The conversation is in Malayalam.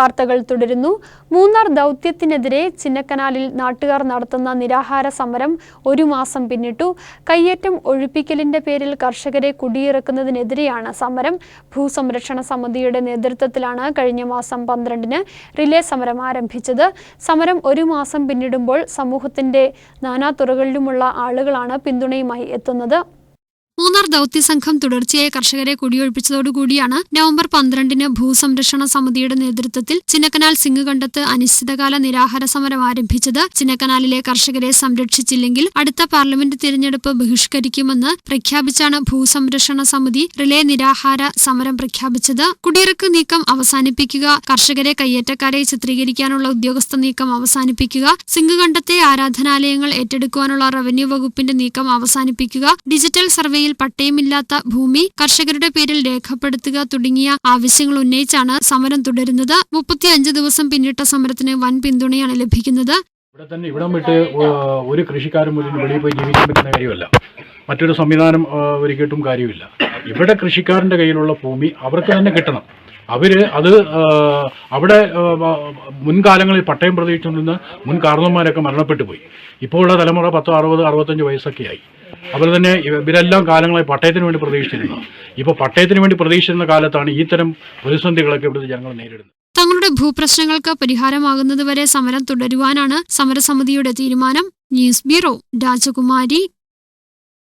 വാർത്തകൾ തുടരുന്നു. മൂന്നാർ ദൗത്യത്തിനെതിരെ ചിന്നക്കനാലിൽ നാട്ടുകാർ നടത്തുന്ന നിരാഹാര സമരം ഒരു മാസം പിന്നിട്ടു. കയ്യേറ്റം ഒഴിപ്പിക്കലിന്റെ പേരിൽ കർഷകരെ കുടിയിറക്കുന്നതിനെതിരെയാണ് സമരം. ഭൂസംരക്ഷണ സമിതിയുടെ നേതൃത്വത്തിലാണ് കഴിഞ്ഞ മാസം പന്ത്രണ്ടിന് റിലേ സമരം ആരംഭിച്ചത്. സമരം ഒരു മാസം പിന്നിടുമ്പോൾ സമൂഹത്തിന്റെ നാനാതുറകളിലുമുള്ള ആളുകളാണ് പിന്തുണയുമായി എത്തുന്നത്. മൂന്നാർ ദൌത്യസംഘം തുടർച്ചയായി കർഷകരെ കുടിയൊഴിപ്പിച്ചതോടുകൂടിയാണ് നവംബർ പന്ത്രണ്ടിന് ഭൂസംരക്ഷണ സമിതിയുടെ നേതൃത്വത്തിൽ ചിന്നക്കനാൽ സിംഗ് കണ്ടത്ത് അനിശ്ചിതകാല നിരാഹാര സമരം ആരംഭിച്ചത്. ചിന്നക്കനാലിലെ കർഷകരെ സംരക്ഷിച്ചില്ലെങ്കിൽ അടുത്ത പാർലമെന്റ് തിരഞ്ഞെടുപ്പ് ബഹിഷ്കരിക്കുമെന്ന് പ്രഖ്യാപിച്ചാണ് ഭൂസംരക്ഷണ സമിതി റിലേ നിരാഹാര സമരം പ്രഖ്യാപിച്ചത്. കുടിയിറക്ക് നീക്കം അവസാനിപ്പിക്കുക കർഷകരെ കയ്യേറ്റക്കാരെ ചിത്രീകരിക്കാനുള്ള ഉദ്യോഗസ്ഥ നീക്കം അവസാനിപ്പിക്കുക സിംഗ് കണ്ടത്തെ ആരാധനാലയങ്ങൾ ഏറ്റെടുക്കുവാനുള്ള റവന്യൂ വകുപ്പിന്റെ നീക്കം അവസാനിപ്പിക്കുക ഡിജിറ്റൽ സർവേയിൽ പട്ടയമില്ലാത്ത ഭൂമി കർഷകരുടെ പേരിൽ രേഖപ്പെടുത്തുക തുടങ്ങിയ ആവശ്യങ്ങൾ ഉന്നയിച്ചാണ് സമരം തുടരുന്നത്. മുപ്പത്തിയഞ്ച് ദിവസം പിന്നിട്ട സമരത്തിന് വൻ പിന്തുണയാണ് ലഭിക്കുന്നത്. ഇവിടെ തന്നെ ഇവിടം വിട്ട് ഒരു കൃഷിക്കാരും ഒരു വെളിയിൽ പോയി ജീവിക്കാൻ പറ്റുന്ന കാര്യമല്ല. മറ്റൊരു സംവിധാനം ഒരു ഒരുക്കിയിട്ടും കാര്യമില്ല. ഇവിടെ കൃഷിക്കാരന്റെ കയ്യിലുള്ള ഭൂമി അവർക്ക് തന്നെ കിട്ടണം. അവർ അത് അവിടെ മുൻകാലങ്ങളിൽ പട്ടയം പ്രതീക്ഷിച്ചുകൊണ്ടിരുന്ന മുൻ കാരണവന്മാരൊക്കെ മരണപ്പെട്ടു പോയി. ഇപ്പോഴുള്ള തലമുറ പത്തോ അറുപത് അറുപത്തഞ്ച് വയസ്സൊക്കെ ആയി അതുപോലെ തന്നെ ഇവ- ഇവരെല്ലാം കാലങ്ങളായി പട്ടയത്തിന് വേണ്ടി പ്രതീക്ഷിച്ചിരുന്നു. ഇപ്പോൾ പട്ടയത്തിന് വേണ്ടി പ്രതീക്ഷിച്ചിരുന്ന കാലത്താണ് ഈ തരം പ്രതിസന്ധികളൊക്കെ ഇവിടുത്തെ ജനങ്ങൾ നേരിടുന്നത്. തങ്ങളുടെ ഭൂപ്രശ്നങ്ങൾക്ക് പരിഹാരമാകുന്നതുവരെ സമരം തുടരുവാനാണ് സമരസമിതിയുടെ തീരുമാനം. ന്യൂസ് ബ്യൂറോ രാജകുമാരി.